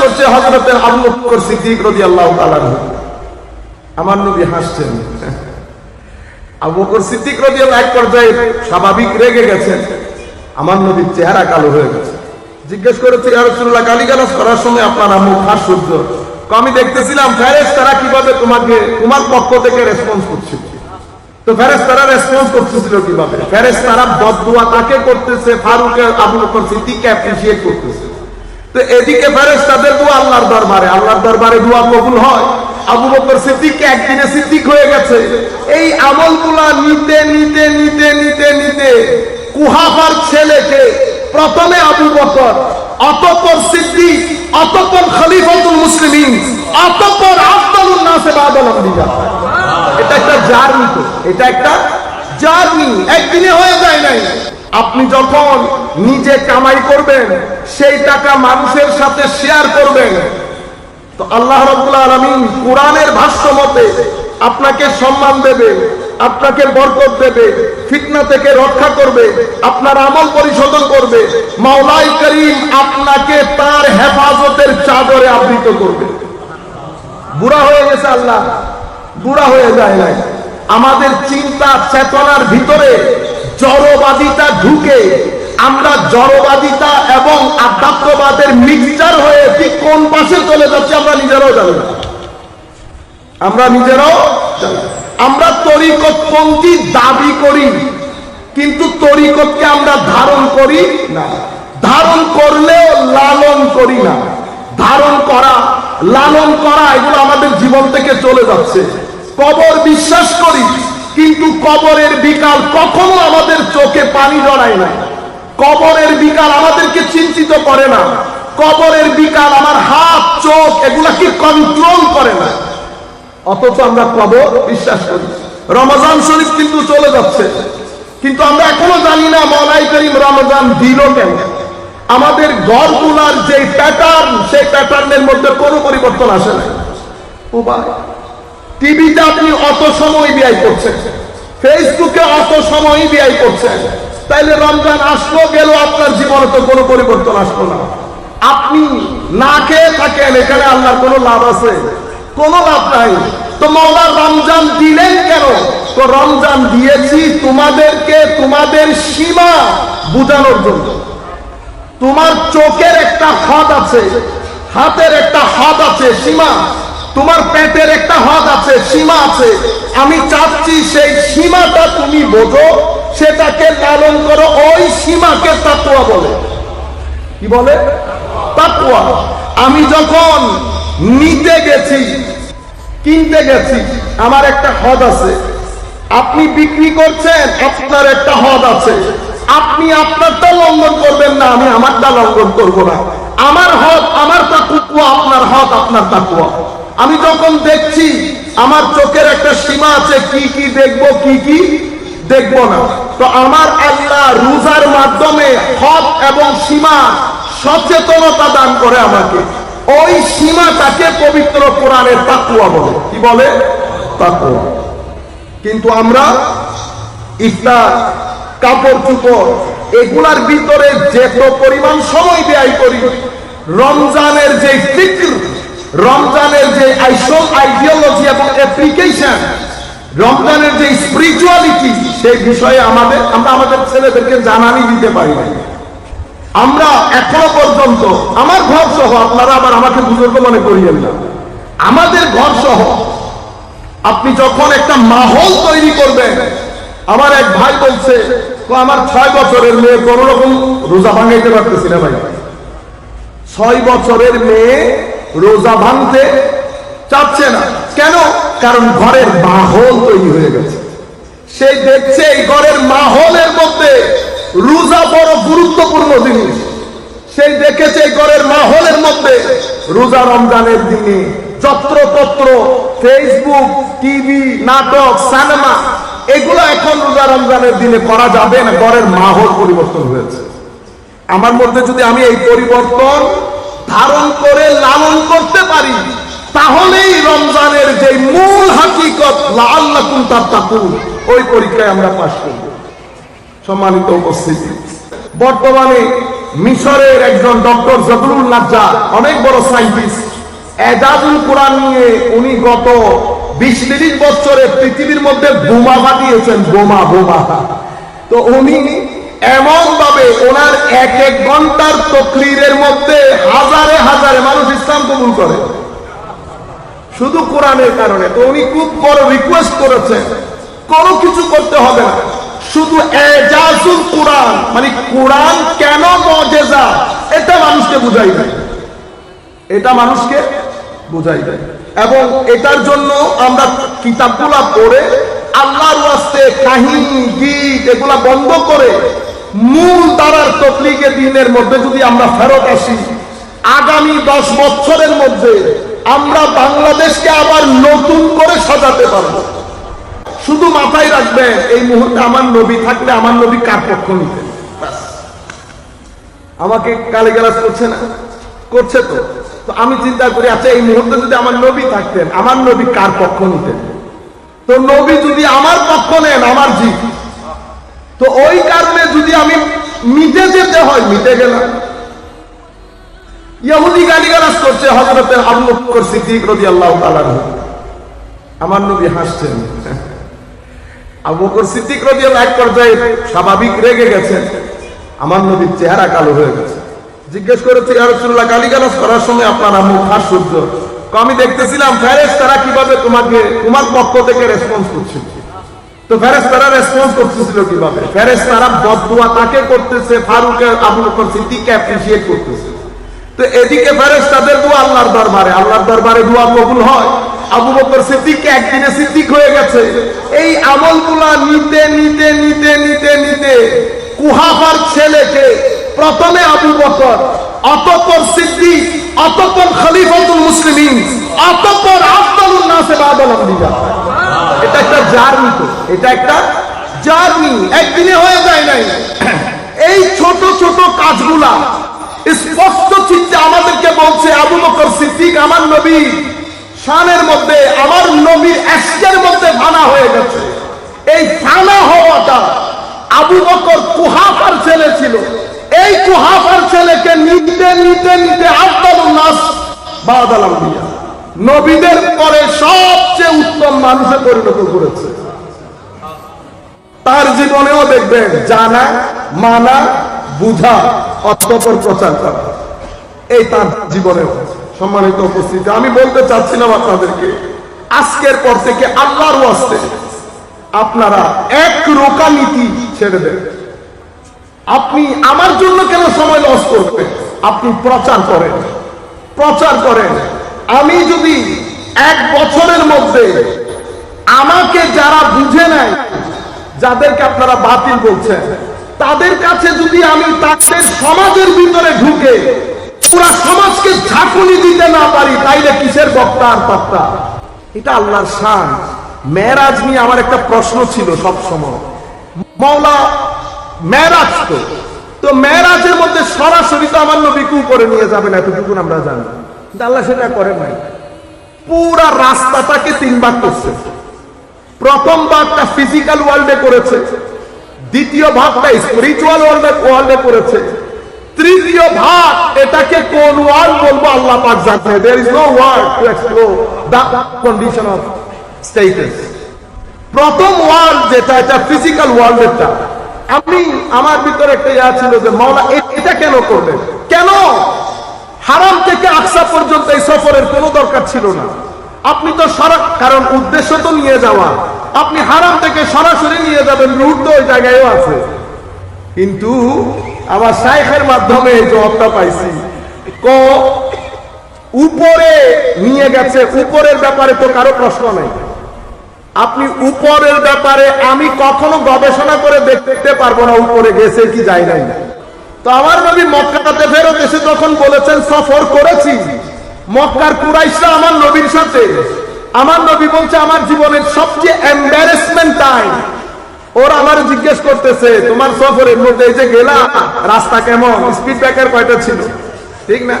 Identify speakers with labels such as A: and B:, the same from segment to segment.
A: করছে বকর সিদ্দিক রাদিয়াল্লাহু তাআলা আমার নবী হাসছেন। সিদ্দিক রাদিয়াল্লাহু এক পর্যায়ে স্বাভাবিক রেগে গেছেন। আমার নবীর চেহারা কালো হয়ে গেছে। জিজ্ঞেস করেছে, ইয়া রাসূলুল্লাহ, গালিগালাজ করার সময় আপনার তো আমি দেখতেছিলাম, ফেরেশতারা কীভাবে তোমাকে, তোমার পক্ষ থেকে রেসপন্স করছিল। তো ফেরেশতারা রেসপন্স করতেছিল কীভাবে? ফেরেশতারা বদদুয়া তাকে করতেছে, ফারুক আবু বকর সিদ্দিককে অ্যাপ্রিশিয়েট করতেছে। তো এদিকে ফেরেশতাদের দোয়া আল্লাহর দরবারে আল্লাহর দরবারে দোয়া কবুল হয়। আবু বকর সিদ্দিককে একদিনে সিদ্দিক হয়ে গেছে। এই আমলগুলা নিতে নিতে নিতে নিতে নিতে কুহাফার ছেলেকে প্রথমে আবু বকর, অতঃপর সিদ্দিক, অতঃপর খলিফাতুল মুসলিমিন, অতঃপর আফদালুন নাসে বাদাল আম্বিয়া। এটা একটা জার্নি তো, এটা একটা জার্নি। একদিনে হয়ে যায় নাই। আপনি যখন নিজে কামাই করবেন, সেই টাকা মানুষের সাথে শেয়ার করবেন। তো আল্লাহ রাব্বুল আলামিন কোরআনের ভাষ্য মতে আপনাকে সম্মান দেবে, আপনাকে বরকত দেবে, ফিতনা থেকে রক্ষা করবে, আপনার আমল পরিশোধন করবে, মাওলাই করিম আপনাকে তার হেফাজতের চাদরে আবৃত করবে। বুড়া হয়ে গেছে আল্লাহ, বুড়া হয়ে যায় নাই। আমাদের চিন্তা, চেতনার ভিতরে জড়বাদিতা ঢুকে, আমরা জড়বাদিতা এবং আধ্যাত্মবাদের মিক্সচার হয়ে ঠিক কোন পাশে চলে আমরা নিজেরাও জানি না। আমরা নিজেরাও আমরা দাবি করি, কিন্তু তরিকতকে আমরা ধারণ করি না। ধারণ করলেও লালন করি না। ধারণ করা, লালন করা, এগুলো আমাদের জীবন থেকে চলে যাচ্ছে। কবর বিশ্বাস করি কিন্তু কবরের বিকাল কখনো আমাদের চোখে পানি জড়ায় না। কবরের বিকাল আমাদেরকে চিন্তিত করে না। কবরের বিকাল আমার হাত, চোখ, এগুলাকে কন্ট্রোল করে না। অথচ আমরা কবর বিশ্বাস করি। রমজান শরীফ কিন্তু চলে যাচ্ছে। কিন্তু আমরা এখনও জানি না, মলাই করিম রমজান দিল কেন? আমাদের ঘরগুলার যে প্যাটার্ন সেই প্যাটার্নের মধ্যে কোনো পরিবর্তন আসে না টিভিতে আপনি অত সময় ব্যয় করছেন। ফেসবুকে অত সময় ব্যয় করছেন। তাইলে রমজান আসলো, গেল, আপনার জীবনে তো কোনো পরিবর্তন আসলো না। আপনি না খেয়ে থাকেন, এখানে আল্লাহর কোনো লাভ আছে? কোনো লাভ নাই। তো মৌলা রমজান দিলেন কেন? তো রমজান দিয়েছি তোমাদেরকে তোমাদের সীমা বুঝানোর জন্য। তোমার চোখের একটা হদ আছে, হাতের একটা হাত আছে, সীমা। তোমার পেটের একটা হদ আছে, সীমা আছে। আমি চাচ্ছি সেই সীমাটা তুমি বোঝো, সেটাকে লালন করো, ওই সীমাকে তাকুয়া বলে। কি বলে? তাকুয়া আমি যখন নিতে গেছি, কিনতে গেছি, আমার একটা হদ আছে। আপনি বিক্রি করছেন, আপনার একটা হদ আছে। আপনি আপনারটা লঙ্ঘন করবেন না, আমি আমারটা লঙ্ঘন করব না। আমার হদ আমার তাকুয়া আপনার হদ আপনার তাকুয়া আমি যখন দেখছি আমার চোখের একটা সীমা আছে, কি কি দেখব, কি কি দেখব না। তো আমার আল্লাহ রোজার মাধ্যমে হদ এবং সীমা সচেতনতা দান করে আমাকে। ওই সীমাটাকে পবিত্র কোরআনের তাকুয়া বলে। কি বলে? তাকুয়া কিন্তু আমরা ইফতার, কাপড় চুপড়, এগুলার ভিতরে যেত পরিমাণ সময় ব্যয় করি। রমজানের যে ফিক্র রমজানের যে আইসল আইডিওলজি এবং অ্যাপ্লিকেশন রমজানের যে স্পিরিচুয়ালিটি সেই বিষয়ে আমাদের আমরা আমাদের ছেলেদেরকে জানানি দিতে পারি আমরা এখনও পর্যন্ত আমার ঘর সহ আপনারা আবার আমাকে বুজুর্গ মনে করিয়েন না। আমাদের ঘর সহ আপনি যখন একটা মাহল তৈরি করবেন, আমার এক ভাই বলছে, তো আমার ছয় বছরের মেয়ে কোন রকম রোজা ভাঙাইতে পারতেছি না ভাই। ছয় বছরের মেয়ে রোজা ভাঙতে চাচ্ছে না। কেন? কারণ ঘরের মাহল তৈরি হয়ে গেছে। সে দেখছে এই ঘরের মাহলের মধ্যে রোজা বড় গুরুত্বপূর্ণ জিনিস। সেই দেখেছে এই ঘরের মাহলের মধ্যে রোজা রমজানের দিনে যত্রতত্র ফেসবুক টিভি নাটক সিনেমা এগুলো এখন রোজা রমজানের দিনে করা যাবে না। ঘরের মাহল পরিবর্তন হয়েছে। আমার মধ্যে যদি আমি এই পরিবর্তন ধারণ করে লালন করতে পারি, তাহলেই রমজানের যে মূল হাকিকত লাল্লাকুন তাত্তাকুন, ওই পরীক্ষায় আমরা পাশ করব। সম্মানিত উপস্থিতি। বর্তমানে মিশরের একজন ডক্টর জবরুল নাজ্জা অনেক বড় সাইন্টিস্ট এজাজুল কোরআন নিয়ে উনি গত বিশ তিরিশ বছরে পৃথিবীর মধ্যে বোমা ফাটিয়েছেন, বোমা বোমা। তো উনি এমন ভাবে ওনার এক এক ঘণ্টার তকরিরের মধ্যে হাজারে হাজারে মানুষ ইসলাম কবুল করে। শুধু কোরআনের কারণে, তো উনি খুব বড় রিকোয়েস্ট করেছেন। কোনো কিছু করতে হবে না। শুধু এজাজুল কোরআন মানে কোরআন কেন মজেজা? এটা মানুষকে বুঝাই দেয়। এটা মানুষকে বুঝাই দেয়। এবং এটার জন্য আমরা কিতাবগুলা পড়ে আল্লাহর কাহিনী, গীত, এগুলা বন্ধ করে মূল তারার তকলিকে দিনের মধ্যে যদি আমরা ফেরত আসি, আগামী দশ বছরের মধ্যে আমরা বাংলাদেশকে আবার নতুন করে সাজাতে পারব। শুধু মাথায় রাখবেন এই মুহূর্তে আমার নবী থাকলে আমার নবী কার পক্ষ নিতেন আমাকে কালে গেলাস করছে না? করছে তো। তো আমি চিন্তা করি আচ্ছা এই মুহূর্তে যদি আমার নবী থাকতেন, আমার নবী কার পক্ষ নিতেন? তো নবী যদি আমার পক্ষ নেন, আমার জি তো ওই কারণে যদি আমি মিটে যেতে হয়, মিটে গেলাম। ইহুদি গালিগালাজ করছে হজরতের আবু বকর সিদ্দিক রাদিয়াল্লাহু তাআলা আমার নবী হাসছেন। আবু বকর সিদ্দিক রাদিয়াল্লাহু এক পর্যায়ে স্বাভাবিক রেগে গেছেন। আমার নবীর চেহারা কালো হয়ে গেছে। জিজ্ঞেস করেছে রাসূলুল্লাহ, গালিগালাজ করার সময় আপনার মুখ হাস সূর্য আমি দেখতেছিলাম ফেরেশ তারা কীভাবে তোমাকে, তোমার পক্ষ থেকে রেসপন্স করছিল। তো ফেরেস তারা রেসপন্স করতেছিল কীভাবে? ফেরেস তারা বদুয়া তাকে করতেছে, ফারুক আবু বকর সিদ্দিককে অ্যাপ্রিশিয়েট করতেছে। তো এদিকে দোয়া আল্লাহর দরবারে। আল্লাহর দরবারে দোয়া কবুল হয়। আবু বকর সিদ্দিককে একদিনে সিদ্দিক হয়ে গেছে। এই আমলগুলা নিতে নিতে নিতে নিতে নিতে কুহাফার ছেলেকে প্রথমে আবু বকর, অতঃপর সিদ্দিক, অতঃপর খলিফাতুল মুসলিমিন, অতঃপর আফদালুন নাসে বাদাল আম্বিয়া। এটা একটা জার্নি তো, এটা একটা জার্নি, একদিনে হয়ে যায় নাই। এই ছোট ছোট কাজগুলা স্পষ্ট চিত্তে আমাদেরকে বলছে আবু বকর সিদ্দিক আমার নবী, শানের মধ্যে, আমার নবীর এসকের মধ্যে ফানা হয়ে গেছে। এই ফানা হওয়াটা আবু বকর কুহাফার ছেলে ছিল। এই কুহাফার ছেলেকে নিতে নিতে নিতে আব্দুল নাস বাদাল আম্বিয়া। নবীদের পরে সবচেয়ে উত্তম মানুষে পরিণত করেছে। তার জীবনেও দেখবেন জানা, মানা, বুঝা, অতপর প্রচার করা। এই তার জীবনেও সম্মানিত উপস্থিতি। আমি বলতে চাচ্ছিলাম আপনাদেরকে, আজকের পর থেকে আল্লাহর ওয়াস্তে আপনারা এক রোকা নীতি ছেড়ে দেন। আপনি আমার জন্য কেন সময় লস করবেন? আপনি প্রচার করেন। প্রচার করেন। আমি যদি এক বছরের মধ্যে আমাকে যারা বুঝে নেয়, যাদেরকে আপনারা বাতিল বলছেন, তাদের কাছে যদি আমি তাদের সমাজের ভিতরে ঢুকে পুরা সমাজকে ঝাঁকুনি দিতে না পারি, তাইলে কিসের বক্তা আর বক্তা এটা আল্লাহর শান। মেয়েরাজ নিয়ে আমার একটা প্রশ্ন ছিল সব সময় মৌলা মেয়েরাজ তো। তো মেয়েরাজের মধ্যে সরাসরি তো আমার নবীকে করে নিয়ে যাবেন, এতটুকুন আমরা জানি। আল্লাহ সেটা করেন নাই। পুরা রাস্তাটাকে তিন ভাগ করছে। প্রথম ভাগটা ফিজিক্যাল ওয়ার্ল্ডে করেছে। দ্বিতীয় ভাগটা স্পিরিচুয়াল ওয়ার্ল্ডে ওয়ার্ল্ডে করেছে। তৃতীয় ভাগ এটাকে কোন ওয়ার্ল্ড বলব আল্লাহ পাক জানে there is no word to explore the condition of status প্রথম ওয়ার্ল্ড যেটা, এটা ফিজিক্যাল ওয়ার্ল্ডেরটা আমি, আমার ভিতরে একটা ইয়া ছিল যে, মাওলা, এটা কেন করবে কেন? হারাম থেকে আকসা পর্যন্ত এই সফরের কোনো দরকার ছিল না। আপনি তো সারা কারণ উদ্দেশ্য তো নিয়ে যাওয়া। আপনি হারাম থেকে সরাসরি নিয়ে যাবেন রুট তো ওই জায়গায়ও আছে। কিন্তু আমার শাইখের মাধ্যমে এই জবাবটা পাইছি। ক, উপরে নিয়ে গেছে, উপরের ব্যাপারে তো কারও প্রশ্ন নেই। আপনি উপরের ব্যাপারে আমি কখনো গবেষণা করে দেখতে পারব না, উপরে গেছে কি যায় নাই। তো আমার নবী মক্কাতে ফেরত এসে বলেছেন, সফর করেছি। মক্কার কুরাইশরা আমার নবীর সাথে। আমার নবী বলছে, আমার জীবনের সবচেয়ে এম্বারেসমেন্ট টাইম আমার জিজ্ঞেস করতেছে, তোমার সফরের মধ্যে এই যে গেলা, রাস্তা কেমন? স্পিড ব্রেকার কয়টা ছিল? ঠিক না?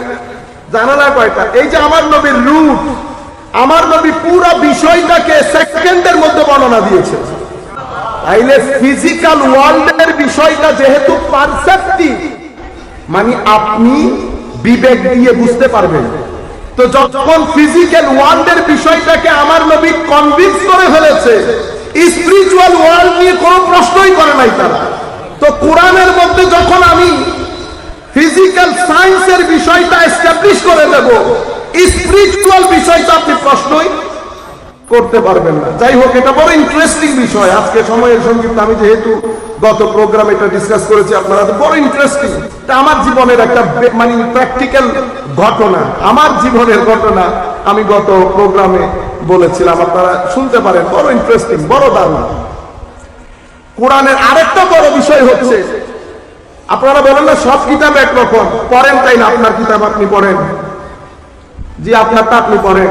A: জানালা কয়টা? এই যে আমার নবীর রুট আমার নবী পুরো বিষয়টাকে সেকেন্ডের মধ্যে বর্ণনা দিয়েছে। তাইলে ফিজিক্যাল ওয়ার্ল্ডের বিষয়টা যেহেতু পারসেপ্টিভ মানে আপনি বিবেক দিয়ে বুঝতে পারবেন। তো যখন ফিজিক্যাল ওয়ার্ল্ডের বিষয়টাকে আমার নবী কনভিন্স করে ফেলেছে স্পিরিচুয়াল ওয়ার্ল্ড নিয়ে কোনো প্রশ্নই করে নাই তারা। তো কোরআনের মধ্যে যখন আমি ফিজিক্যাল সায়েন্সের বিষয়টা এস্টাবলিশ করে দেব স্পিরিচুয়াল বিষয়টা আপনি প্রশ্নই করতে পারবেন না। যাই হোক, এটা বড় ইন্টারেস্টিং বিষয়। আজকে সময়ের সংগীত, আমি যেহেতু গত প্রোগ্রাম এটা ডিসকাস করেছি, আপনারা বড় ইন্টারেস্টিং এটা আমার জীবনের একটা মানে প্র্যাকটিক্যাল ঘটনা। আমার জীবনের ঘটনা আমি গত প্রোগ্রামে বলেছিলাম। আপনারা শুনতে পারেন, বড় ইন্টারেস্টিং বড় দারুণ। কোরআনের আরেকটা বড় বিষয় হচ্ছে, আপনারা বলেন না, সব কিতাব একরকম পড়েন তাই না? আপনার কিতাব আপনি পড়েন। জি আপনারটা আপনি পড়েন।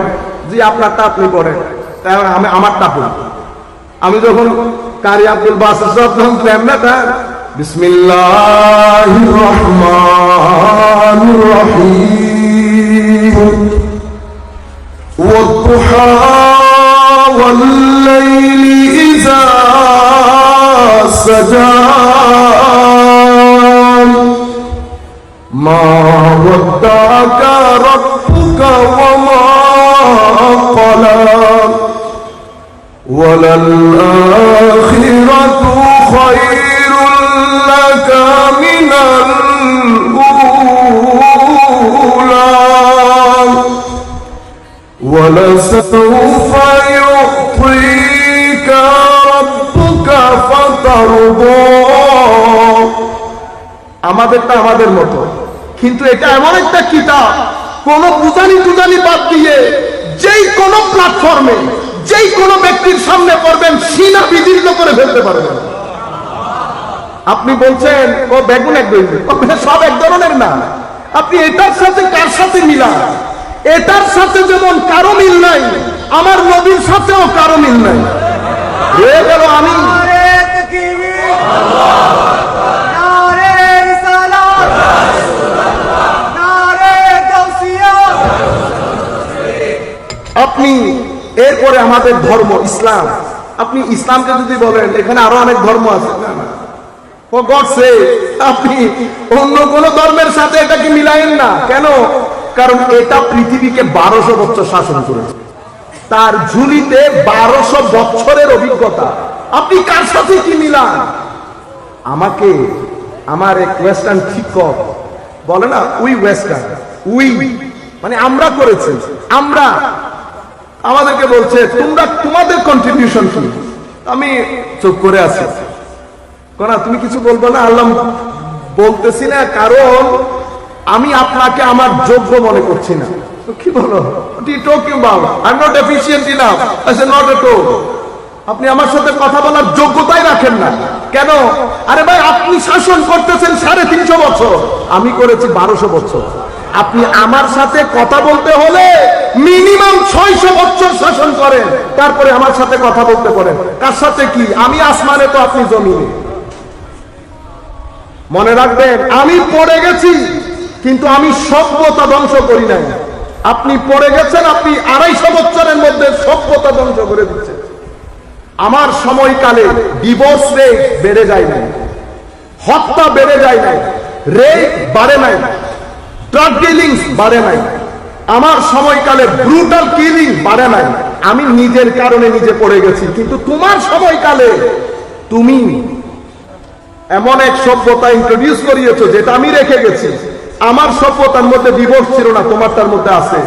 A: জি আপনারটা আপনি পড়েন। আমি আমারটা পড়ি আমি যখন কারি আব্দুল বাসের সব যখন প্রেম না তা বিসমিল্লাহ রহমান রহিম والضحى والليل إذا سجى ما وللآخرة خير لك من الأولى ولسوف يعطيك ربك فترضى আমাদেরটা আমাদের মতো কিন্তু এটা এমন একটা কিতাব কোন বুঝানি টুজানি বাদ দিয়ে যেই কোন প্ল্যাটফর্মে যেই কোন ব্যক্তির সামনে পড়বেন, সিনা বিদীর্ণ করে ফেলতে পারবেন। আপনি বলছেন, ও বেগুন এক সব এক ধরনের না। আপনি এটার সাথে কার সাথে মিলান? এটার সাথে যেমন কারও মিল নাই, আমার নবীর সাথেও কারও মিল নাই। এ গেল আমি। আপনি এরপরে আমাদের ধর্ম, ইসলাম। আপনি ইসলামকে যদি বলেন, এখানে আরও অনেক ধর্ম আছে। আপনি অন্য কোন ধর্মের সাথে এটাকে মিলায়েন না। কেন? কারণ এটা পৃথিবীকে বারোশো বছর শাসন করেছে। তার ঝুলিতে বারোশো বছরের অভিজ্ঞতা। আপনি কার সাথে কি মিলান? আমাকে, আমার এক ওয়েস্টার্ন শিক্ষক বলে না, উই ওয়েস্টার্ন উই মানে আমরা করেছি, আমরা। আমাদেরকে বলছে, তোমরা তোমাদের কন্ট্রিবিউশন কি? আমি চুপ করে আছি। কোনা, তুমি কিছু বলব না? আল্লাহ বলতেছি না, কারণ আমি আপনাকে আমার যোগ্য মনে করছি না। কি বলো? আপনি আমার সাথে কথা বলার যোগ্যতাই রাখেন না। কেন? আরে ভাই, আপনি শাসন করতেছেন সাড়ে তিনশো বছর। আমি করেছি বারোশো বছর। আপনি আমার সাথে কথা বলতে হলে মিনিমাম ছয়শো বছর শাসন করেন, তারপরে আমার সাথে কথা বলতে পারেন কার সাথে কি? আমি আসমানে তো আপনি জমিনে। মনে রাখবেন, আমি পড়ে গেছি, কিন্তু আমি সভ্যতা ধ্বংস করি নাই। আপনি পড়ে গেছেন, আপনি আড়াইশো বছরের মধ্যে সভ্যতা ধ্বংস করে দিচ্ছেন। আমার সময়কালে ডিভোর্স রেট বেড়ে যায় নাই। হত্যা বেড়ে যায় নাই। রেট বাড়ে নাই। ড্রাগ ডিলিংস বাড়ে নাই। আমার সময়কালে ব্রুটাল কিলিং বাড়ে নাই। আমি নিজের কারণে নিজে পড়ে গেছি। কিন্তু তোমার সময়কালে তুমি এমন এক সভ্যতা ইন্ট্রোডিউস করিয়েছো, যেটা আমি রেখে গেছি। আমার সভ্যতার মধ্যে ডিভোর্স ছিল না, তোমার তার মধ্যে আছে।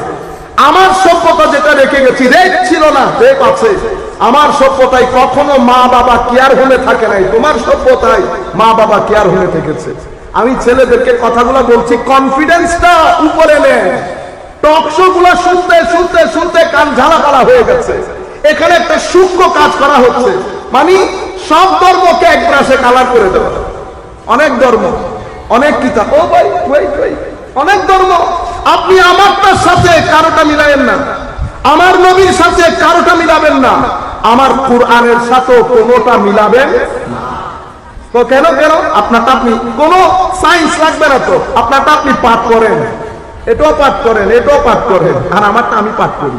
A: আমার সভ্যতা যেটা রেখে গেছি রেপ ছিল না রেপ আছে। আমার সভ্যতায় কখনো মা বাবা কেয়ার হোমে থাকে নাই। তোমার সভ্যতায় মা বাবা কেয়ার হোমে থেকেছে। আমি ছেলেদেরকে কথাগুলো বলছি কনফিডেন্সটা উপরে নেন টক শো গুলা শুনতে শুনতে শুনতে কান ঝালাপালা হয়ে গেছে। এখানে একটা সূক্ষ্ম কাজ করা হচ্ছে। মানে সব ধর্মকে এক ব্রাশে কালার করে দেওয়া। অনেক ধর্ম অনেক কিতাব। ও ভাই wait, wait, অনেক ধর্ম। আপনি আমারটার সাথে কারোটা মিলাবেন না। আমার নবীর সাথে কারোটা মিলাবেন না। আমার কোরআনের সাথেও কোনোটা মিলাবেন। তো কেন কেন? আপনারটা আপনি কোনো সায়েন্স লাগবে না তো। আপনারটা আপনি পাঠ করেন। এটাও পাঠ করেন, এটাও পাঠ করেন। আর আমারটা আমি পাঠ করি।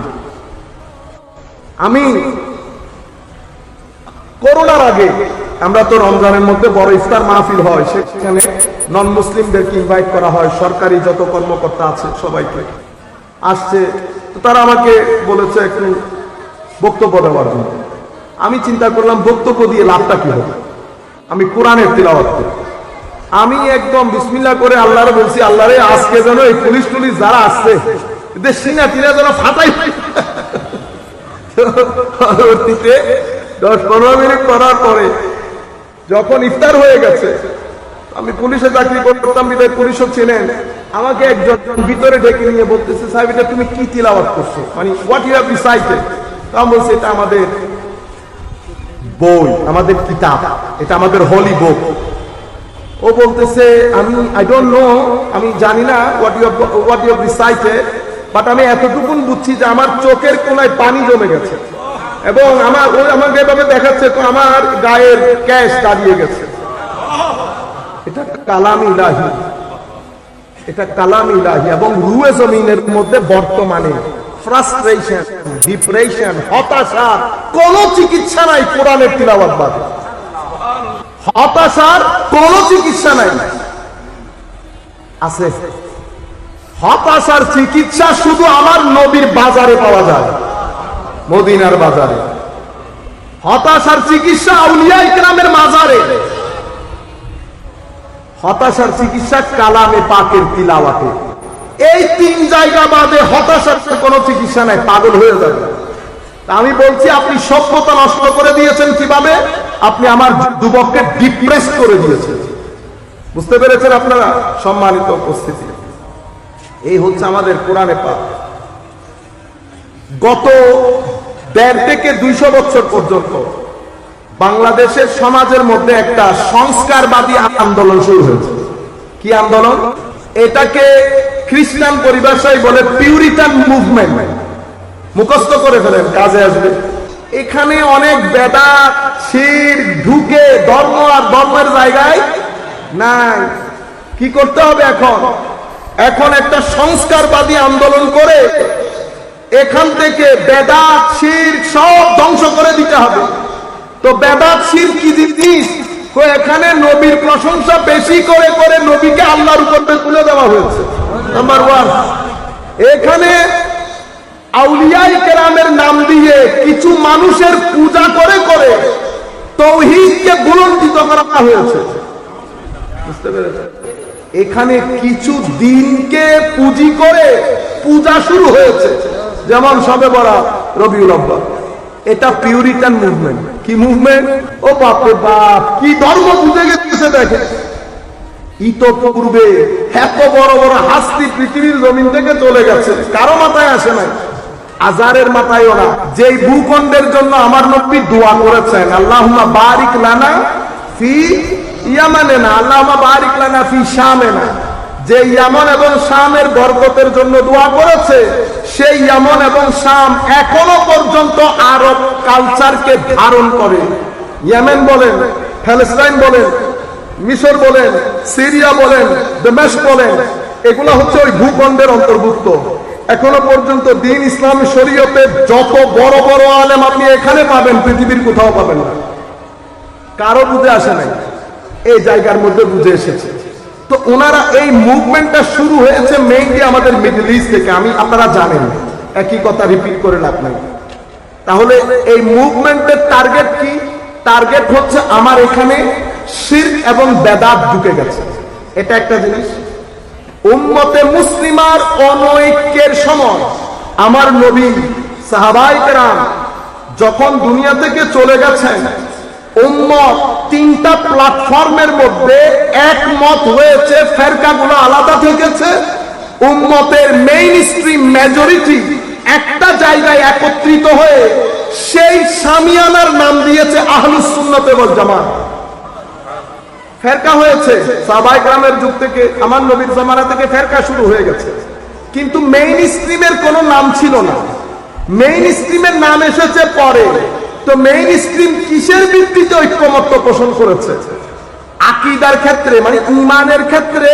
A: আমি করোনার আগে, আমরা তো রমজানের মধ্যে বড় ইফতার মাহফিল হয়। সেখানে নন মুসলিমদেরকে ইনভাইট করা হয়। সরকারি যত কর্মকর্তা আছে সবাইকে। আসছে। তারা আমাকে বলেছে একটু বক্তব্য দেওয়ার জন্য। আমি চিন্তা করলাম বক্তব্য দিয়ে লাভটা কি হবে? আমি কোরআনের তিলাওয়াত করি। আমি একদম বিসমিল্লাহ করে আল্লাহরে বলছি, আল্লাহরে আজকে যেন এই পুলিশ টুলিশ যারা আসছে, এদের সিনা টিনা যেন ফাটাই পরবর্তীতে দশ পনেরো মিনিট করার পরে যখন ইফতার হয়ে গেছে, আমি পুলিশে চাকরি করতাম, বিদায় পুলিশও ছিলেন আমাকে একজন ভিতরে ডেকে নিয়ে বলতেছে, সাহেব, এটা তুমি কি তিলাওয়াত করছ? মানে হোয়াট ইউ হ্যাভ রিসাইটেড আমি বলছি, এটা আমাদের বই, আমাদের কিতাব, এটা আমাদের হলি বুক ও বলতেছে, আমি আই ডোন্ট নো আমি জানি না what you what you recited but আমি এতটুকুন বুঝছি যে আমার চোখের কোনায় পানি জমে গেছে। এবং আমার ওই আমাকে এভাবে দেখাচ্ছে তো আমার গায়ের ক্যাশ দাঁড়িয়ে গেছে। এটা কালাম ইলাহি। এটা কালাম ইলাহি এবং রুয়ে জমিনের মধ্যে বর্তমানে। ফ্রাস্ট্রেশন ডিপ্রেশন হতাশা, কোন চিকিৎসা নাই কোরআনের তিলাবাদ বাদে। হতাশার কোন চিকিৎসা নাই। আছে। হতাশার চিকিৎসা শুধু আমার নবীর বাজারে পাওয়া যায়, মদিনার বাজারে। হতাশার চিকিৎসা আউলিয়া ইকরামের মাজারে। হতাশার চিকিৎসা কালামে পাকের তিলাওয়াতে। এই তিন জায়গা বাদে হতাশার কোনো চিকিৎসা নাই, পাগল হয়ে যাবে। আমি বলছি, আপনি সভ্যতা নষ্ট করে দিয়েছেন কীভাবে? আপনি আমার যুবককে ডিপ্রেস করে দিয়েছেন। বুঝতে পেরেছেন আপনারা সম্মানিত উপস্থিতি? এই হচ্ছে আমাদের কোরআনে পাক। গত দেড় থেকে দুইশো বছর পর্যন্ত বাংলাদেশের সমাজের মধ্যে একটা সংস্কারবাদী আন্দোলন শুরু হয়েছে। কি আন্দোলন? এটাকে খ্রিস্টান পরিভাষায় বলে পিউরিটান মুভমেন্ট মুখস্থ করে ফেলেন, কাজে আসবে। এখানে অনেক বেদা, শির, ঢুকে, ধর্ম আর ধর্মের জায়গায় নাই। কি করতে হবে এখন? এখন একটা সংস্কারবাদী আন্দোলন করে এখান থেকে বেদাত শির সব ধ্বংস করে দিতে হবে। তো বেদাত শির কি জিনিস? এখানে নবীর প্রশংসা বেশি করে করে নবীকে আল্লাহর উপর তুলে দেওয়া হয়েছে। নাম্বার ওয়ান এখানে আউলিয়াই কেরামের নাম দিয়ে কিছু মানুষের পূজা করে করে তৌহিদকে বুলন্দিত করা হয়েছে। এখানে কিছু দিনকে পুঁজি করে পূজা শুরু হয়েছে। যেমন সবে বলা রবিউল আব্বা এটা পিউরিটান মুভমেন্ট কি মুভমেন্ট ও বাপরে বাপ, কি ধর্ম বুঝে গেছে দেখে। ইতপূর্বে এত বড় বড় হাস্তি পৃথিবীর জমিন থেকে চলে গেছে। কারও মাথায় আসে নাই। আজারের মাথায়ও না। যেই ভূখণ্ডের জন্য আমার নবী দোয়া করেছেন আল্লাহ বারিক লানা ফি ইয়ামানে না আল্লাহ বারিক লানা ফি শামে না যে ইয়ামন এবং শামের বরকতের জন্য দোয়া করেছে, সেই ইয়ামন এবং শাম এখনও পর্যন্ত আরব কালচারকে ধারণ করে। ইয়ামেন বলেন প্যালেস্টাইন বলেন মিশর বলেন, সিরিয়া বলেন দেমেশ বলেন, এগুলো হচ্ছে ওই ভূখণ্ডের অন্তর্ভুক্ত। এখনও পর্যন্ত দিন ইসলাম শরীয়তের যত বড় বড় আলেম আপনি এখানে পাবেন, পৃথিবীর কোথাও পাবেন না। কারও বুঝে আসে নাই। এই জায়গার মধ্যে বুঝে এসেছে। তো ওনারা এই মুভমেন্টটা শুরু হয়েছে মেইনলি আমাদের মিডল ইস্ট থেকে। আমি, আপনারা জানেন, একই কথা রিপিট করে লাভ নাই। তাহলে এই মুভমেন্টের টার্গেট কি? টার্গেট হচ্ছে আমার এখানে শির এবং বেদাত ঢুকে গেছে। এটা একটা জিনিস। উম্মতে মুসলিমার অনৈক্যের সময় আমার নবী, সাহাবাই যখন দুনিয়া থেকে চলে গেছেন, উম্মত তিনটা প্ল্যাটফর্মের মধ্যে একমত হয়েছে, ফেরকাগুলো আলাদা থেকেছে উম্মতের মেইন স্ট্রিম মেজরিটি একটা জায়গায় একত্রিত হয়ে সেই সামিয়ানার নাম দিয়েছে আহলুস সুন্নাত ওয়াল জামাত। ফেরকা হয়েছে। সাবাই গ্রামের যুগ থেকে আমার নবীর জামানা থেকে ফেরকা শুরু হয়ে গেছে। কিন্তু মেইন স্ট্রিমের কোনো নাম ছিল না। মেইন স্ট্রিমের নাম এসেছে পরে। তো মেইন স্ট্রিম কিসের ভিত্তিতে ঐক্যমত্য পোষণ করেছে? আকিদার ক্ষেত্রে মানে ইমানের ক্ষেত্রে,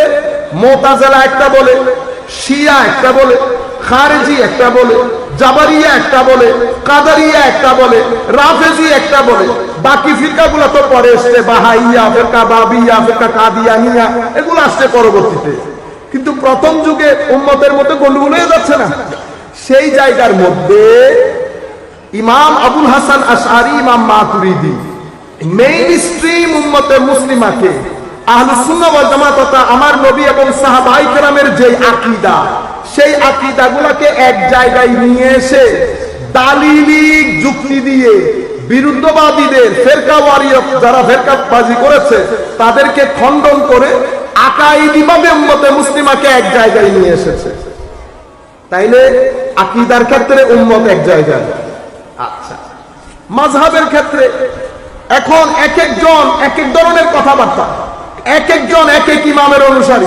A: মোতাজেলা একটা বলে, শিয়া একটা বলে, খারেজি একটা বলে জাবারিয়া একটা বলে, কাদারিয়া একটা বলে, রাফেজি একটা বলে। বাকি ফিরকাগুলো তো পরে এসছে, বাহাইয়া, ফেরকা বাবিয়া, ফেরকা কাদিয়ানিয়া, এগুলো আসছে পরবর্তীতে। কিন্তু প্রথম যুগে উম্মতের মধ্যে গন্ডগোল হয়ে যাচ্ছে না। সেই জায়গার মধ্যে ইমাম আবুল হাসান আশআরি, ইমাম মাতুরিদি মেইন স্ট্রিম উম্মতে মুসলিমাকে, আহলুস সুন্নাহ ওয়াল জামাত আমার নবী এবং সাহাবাই কেরামের যে আকীদা সেই আকীদাগুলোকে এক জায়গায় নিয়ে এসে দালিলিক যুক্তি দিয়ে বিরুদ্ধবাদীদের ফেরকা ওয়ারিয়ত যারা ফেরকাবাজি করেছে, তাদেরকে খণ্ডন করে আকাইদিভাবে উম্মতে মুসলিমাকে এক জায়গায় নিয়ে এসেছে। তাইলে আকিদার ক্ষেত্রে উম্মত এক জায়গায়। আচ্ছা। মাঝহাবের ক্ষেত্রে এখন এক একজন এক এক ধরনের কথাবার্তা। এক একজন এক এক ইমামের অনুসারী।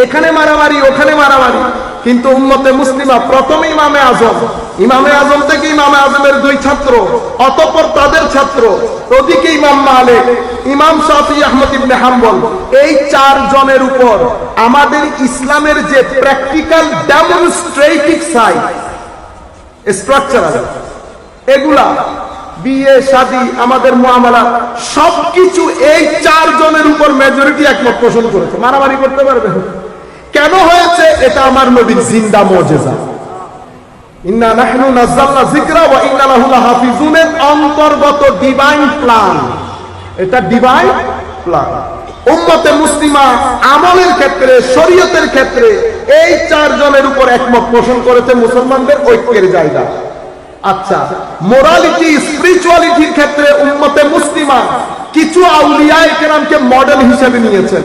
A: এখানে মারামারি, ওখানে মারামারি। কিন্তু উম্মতে মুসলিমা প্রথম ইমামে আজম। ইমামে আজম থেকে ইমামে আজমের দুই ছাত্র, অতঃপর তাদের ছাত্র, ওদিকে ইমাম মালিক, ইমাম শাফি আহমদ ইবনে হাম্বল। এই চার জনের উপর আমাদের ইসলামের যে প্র্যাকটিক্যাল ডেমনস্ট্রেটিভ সাইড স্ট্রাকচারাল এগুলা, বিয়ে, শাদী, আমাদের মুআমালা সবকিছু এই চার জনের উপর মেজরিটি একমত পোষণ করেছে। মারামারি করতে পারবে? কেন হয়েছে? এটা আমার নবীর জিন্দা মজেজা। ইন্না নাহনু নাযালনা যিকরা ওয়া ইন্না লাহু লাহাফিজুনের অন্তর্গত ডিভাইন প্ল্যান এটা ডিভাইন প্ল্যান উম্মতে মুসলিমা আমলের ক্ষেত্রে, শরীয়তের ক্ষেত্রে এই চার জনের উপর একমত পোষণ করেছে মুসলমানদের ঐক্যের জায়গা। আচ্ছা মোরালিটি স্পিরিচুয়ালিটির ক্ষেত্রে উম্মতে মুসলিমা কিছু আউলিয়ায়ে কেরামকে মডেল হিসেবে নিয়েছেন।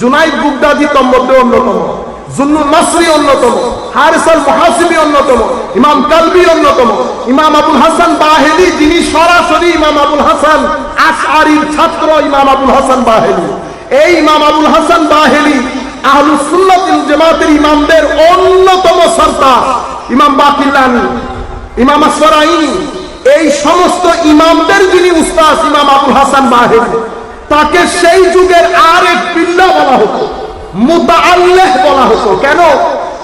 A: জুনাইদ বুগদাদি তম্মধ্যে অন্যতম জুন্নুল মাসরি অন্যতম, হারিসাল মুহাসিবি অন্যতম, ইমাম কালবি অন্যতম, ইমাম আবুল হাসান বাহেলি, যিনি সরাসরি ইমাম আবুল হাসান আশআরির ছাত্র ইমাম আবুল হাসান বাহেলি। এই ইমাম আবুল হাসান বাহেলি আহলুস সুন্নাত ওয়াল জামাতের ইমামদের অন্যতম সরদার। ইমাম বাকিল্লানি ইমাম আসফারাইনি, এই সমস্ত ইমামদের যিনি উস্তাদ ইমাম আবুল হাসান বাহেলি। তাকে সেই যুগের আর এক পিল্লা বলা হতো মুতাআল্লেহ বলা হতো। কেন?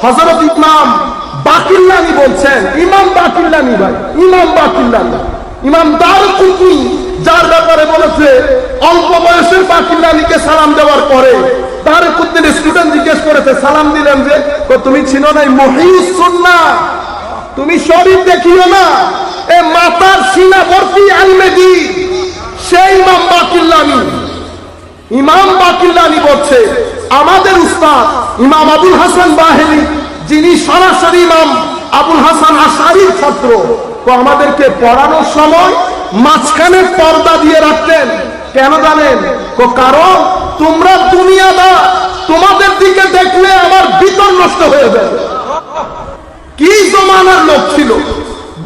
A: হযরত ইমাম বাকিল্লানি বলছেন ইমাম বাকিল্লানি ভাই ইমাম বাকিল্লানি। ইমাম দারকুতনি যার ব্যাপারে বলেছে অল্প বয়সের বাকিল্লানিকে সালাম দেওয়ার পরে তার দারকুতনির স্টুডেন্ট জিজ্ঞেস করেছে সালাম দিলেন যে "কো, তুমি ছিল নাই মহিউস সুন্নাহ? তুমি শরীর দেখিও না? এ মাতার সিনা ভর্তি আলমেদি। সেই ইমাম বাকিল্লানি। ইমাম বাকিল্লানি বলছে, আমাদের উস্তাদ ইমাম আবুল হাসান বাহেলি, যিনি সরাসরি ইমাম আবুল হাসান আশারির ছাত্র, তো আমাদেরকে পড়ানোর সময় মাঝখানে পর্দা দিয়ে রাখতেন। কেন জানেন? তো কারণ তোমরা দুনিয়াদা তোমাদের দিকে দেখলে আমার ভিতর নষ্ট হয়ে যাবে। কি জমানার লোক ছিল?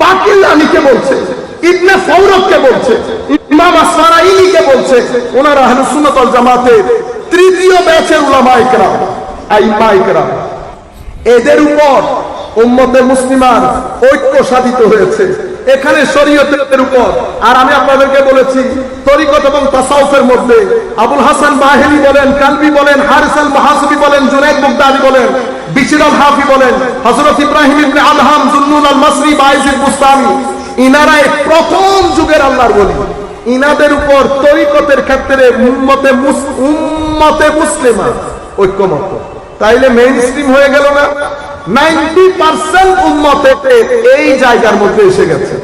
A: বাকিল্লানিকে বলছে, ইবনে ফৌরবকে বলছে। এদের উপর ঐক্য সাধিত হয়েছে। এখানে শরীয়তের উপর, আর আমি আপনাদেরকে বলেছি, তরিকত এবং তাসাউফের মধ্যে আবুল হাসান বাহেলি বলেন, কালবি বলেন, হারিসাল মাহাসবি বলেন বলেন হযরত ইব্রাহিম জুন্নুল আল ইনারাই প্রথম যুগের আল্লাহর বলি ইনাদের উপর তরিকতের ক্ষেত্রে উম্মতে উম্মতে মুসলিমা ঐক্যমত। তাইলে মেইন স্ট্রিম হয়ে গেল না? নাইনটি পার্সেন্ট উন্মতে এই জায়গার মধ্যে এসে গেছে।